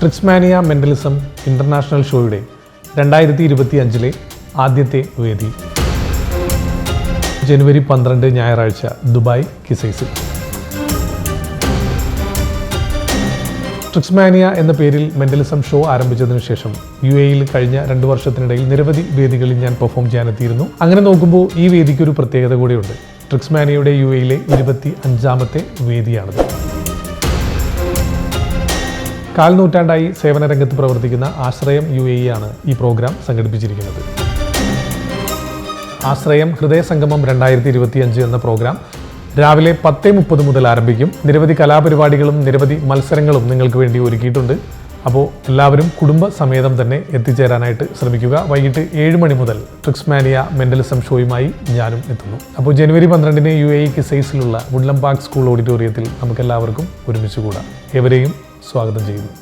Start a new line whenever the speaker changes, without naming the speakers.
Tricksmania mentalism international ഷോയുടെ രണ്ടായിരത്തി ഇരുപത്തി അഞ്ചിലെ ആദ്യത്തെ വേദി. ജനുവരി പന്ത്രണ്ട് ഞായറാഴ്ച ദുബായ് കിസൈസിൽ. ട്രിക്സ്മാനിയ എന്ന പേരിൽ മെന്റലിസം ഷോ ആരംഭിച്ചതിനു ശേഷം യു എയിൽ കഴിഞ്ഞ രണ്ട് വർഷത്തിനിടയിൽ നിരവധി വേദികളിൽ ഞാൻ പെർഫോം ചെയ്യാനെത്തിയിരുന്നു. അങ്ങനെ നോക്കുമ്പോൾ ഈ വേദിക്ക് ഒരു പ്രത്യേകത കൂടിയുണ്ട്. ട്രിക്സ്മാനിയയുടെ യു എയിലെ ഇരുപത്തി അഞ്ചാമത്തെ വേദിയാണിത്. കാൽ നൂറ്റാണ്ടായി സേവന രംഗത്ത് പ്രവർത്തിക്കുന്ന ആശ്രയം യു എ ആണ് ഈ പ്രോഗ്രാം സംഘടിപ്പിച്ചിരിക്കുന്നത്. ആശ്രയം ഹൃദയ സംഗമം രണ്ടായിരത്തി ഇരുപത്തിയഞ്ച് എന്ന പ്രോഗ്രാം രാവിലെ പത്ത് മുപ്പത് മുതൽ ആരംഭിക്കും. നിരവധി കലാപരിപാടികളും നിരവധി മത്സരങ്ങളും നിങ്ങൾക്ക് വേണ്ടി ഒരുക്കിയിട്ടുണ്ട്. അപ്പോൾ എല്ലാവരും കുടുംബ സമേതം തന്നെ എത്തിച്ചേരാനായിട്ട് ശ്രമിക്കുക. വൈകിട്ട് ഏഴ് മണി മുതൽ ട്രിക്സ്മാനിയ മെന്റലിസം ഷോയുമായി ഞാനും എത്തുന്നു. അപ്പോൾ ജനുവരി പന്ത്രണ്ടിന് യു എ സൈസിലുള്ള വുഡ്ലം പാർക്ക് സ്കൂൾ ഓഡിറ്റോറിയത്തിൽ നമുക്കെല്ലാവർക്കും ഒരുമിച്ച് കൂടാം. ഏവരെയും സ്വാഗതം ചെയ്യുന്നു.